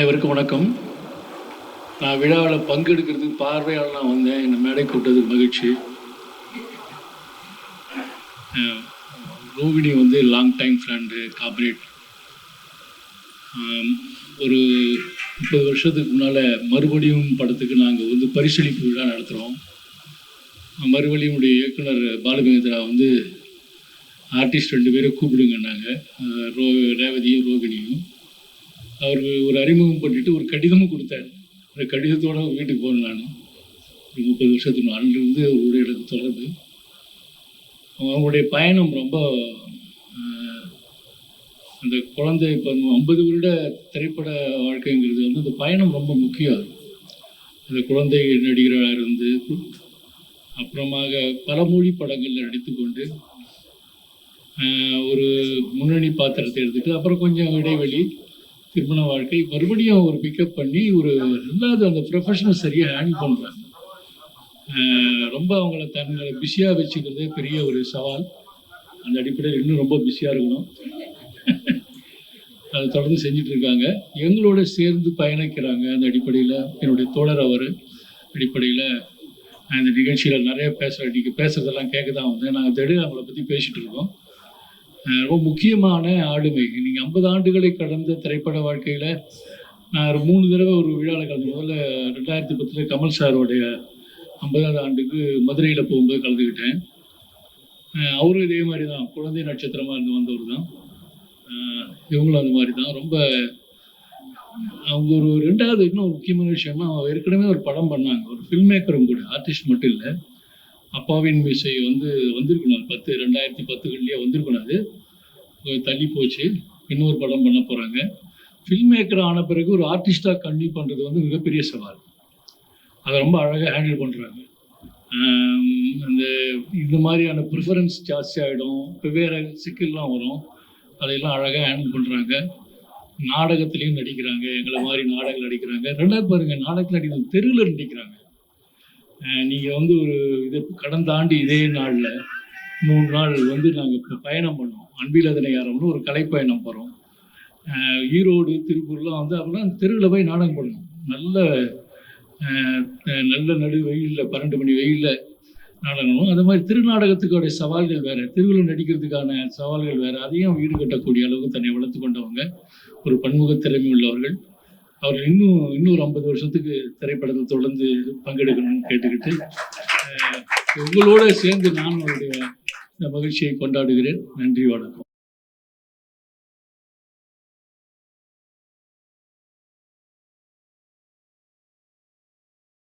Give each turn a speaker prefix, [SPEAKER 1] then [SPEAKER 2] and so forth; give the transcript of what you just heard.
[SPEAKER 1] அனைவருக்கும் வணக்கம். நான் விழாவில் பங்கெடுக்கிறதுக்கு பார்வையாளர் வந்தேன். என்னை மேடை கூட்டது மகிழ்ச்சி. அஹ், ரோகிணி வந்து லாங் டைம் ஃப்ரெண்டு காப்ரேட் ஒரு முப்பது வருஷத்துக்கு முன்னால் மறுபடியும் படத்துக்கு நாங்கள் வந்து பரிசளிப்பு விழா நடத்துகிறோம் மறுபடியுடைய இயக்குனர் பாலுமகேந்திரா வந்து ஆர்டிஸ்ட் ரெண்டு பேரை கூப்பிடுங்கன்னாங்க. நாங்கள் ரோ ரேவதியும் ரோகிணியும். அவர் ஒரு அறிமுகம் பண்ணிட்டு ஒரு கடிதமும் கொடுத்தார். அந்த கடிதத்தோடு வீட்டுக்கு போனேன் நான். ஒரு முப்பது வருஷத்துக்கு நாளிலிருந்து அவருடைய எனக்கு தொடர்பு. அவங்களுடைய பயணம் ரொம்ப அந்த குழந்தை இப்போ ஐம்பது வருட திரைப்பட வாழ்க்கைங்கிறது வந்து அந்த பயணம் ரொம்ப முக்கியம் அந்த குழந்தை நடிகராக இருந்து அப்புறமாக பல மொழி படங்களில் நடித்துக்கொண்டு ஒரு முன்னணி பாத்திரத்தை எடுத்துட்டு அப்புறம் கொஞ்சம் இடைவெளி திருமண வாழ்க்கை மறுபடியும் ஒரு பிக்கப் பண்ணி ஒரு ரெண்டாவது அந்த ப்ரொஃபஷனல் சரியாக ஹேண்ட் பண்ணுறாங்க ரொம்ப அவங்கள தங்களை பிஸியாக வச்சுக்கிறதே பெரிய ஒரு சவால். அந்த அடிப்படையில் இன்னும் ரொம்ப பிஸியாக இருக்கணும். அதை தொடர்ந்து செஞ்சுட்டு இருக்காங்க. எங்களோட சேர்ந்து பயணிக்கிறாங்க அந்த அடிப்படையில். என்னுடைய தோழர் அவர் அடிப்படையில் அந்த நிகழ்ச்சியில் நிறைய பேச நீங்கள் பேசுறதெல்லாம் கேட்க தான் வந்தேன் நாங்கள் திடீர் அவங்கள பற்றி பேசிகிட்டு இருக்கோம். ரொம்ப முக்கியமான ஆளுமை. நீங்கள் ஐம்பது ஆண்டுகளை கடந்த திரைப்பட வாழ்க்கையில் நான் ஒரு மூணு தடவை ஒரு விழாவில் கலந்து முதல்ல ரெண்டாயிரத்தி பத்தில் கமல் சாரோடைய ஐம்பதாவது ஆண்டுக்கு மதுரையில் போகும்போது கலந்துக்கிட்டேன். அவரும் இதே மாதிரி தான் குழந்தை நட்சத்திரமாக இருந்து வந்தவர் தான். இவங்களும் அந்த மாதிரி தான் ரொம்ப அவங்க ஒரு ரெண்டாவது இன்னும் ஒரு முக்கியமான விஷயம்னா அவங்க ஏற்கனவே ஒரு படம் பண்ணாங்க. ஒரு ஃபில்ம் மேக்கரும் கூட ஆர்டிஸ்ட் மட்டும் இல்லை. அப்பாவின் மீசை வந்து வந்திருக்கணும். அது பத்து ரெண்டாயிரத்தி பத்துகள்லேயே வந்திருக்கணும் அது. தள்ளி போச்சு. இன்னொரு படம் பண்ண போகிறாங்க ஃபில்ம் மேக்கர் ஆன பிறகு ஒரு ஆர்டிஸ்டாக கன்டினியூ பண்ணுறது வந்து மிகப்பெரிய சவால். அதை ரொம்ப அழகாக ஹேண்டில் பண்ணுறாங்க அந்த இந்த மாதிரியான ப்ரிஃபரன்ஸ் ஜாஸ்தி ஆகிடும் வெவ்வேறு சிக்கல்லாம் வரும். அதையெல்லாம் அழகாக ஹேண்டில் பண்ணுறாங்க நாடகத்துலேயும் நடிக்கிறாங்க. எங்களை மாதிரி நாடகம் நடிக்கிறாங்க. ரெண்டாவது பாருங்கள் நாடகத்தில் நடிக்கிறது தெருவில் நடிக்கிறாங்க. நீங்கள் வந்து ஒரு இது கடந்த ஆண்டு இதே நாளில் மூணு நாள் வந்து நாங்கள் இப்போ பயணம் பண்ணோம். அன்பிலதனை யாரம்னு ஒரு கலைப்பயணம் போகிறோம் ஈரோடு திருப்பூர்லாம் வந்து அப்படின்னா தெருவில் போய் நாடகம் பண்ணோம் நல்ல நல்ல நடு வெயிலில் பன்னெண்டு மணி வெயிலில் நாடகம் அது மாதிரி திருநாடகத்துக்கான சவால்கள் வேறு. திருவிழா நடிக்கிறதுக்கான சவால்கள் வேறு. அதையும் ஈடுகட்டக்கூடிய அளவுக்கு தன்னை வளர்த்து கொண்டவங்க. ஒரு பன்முக திறமை உள்ளவர்கள். அவர் இன்னும் இன்னொரு ஐம்பது வருஷத்துக்கு திரைப்படத்தில் தொடர்ந்து பங்கெடுக்கணும்னு கேட்டுக்கிட்டு உங்களோட சேர்ந்து நான் அவருடைய மகிழ்ச்சியை கொண்டாடுகிறேன். நன்றி வணக்கம்.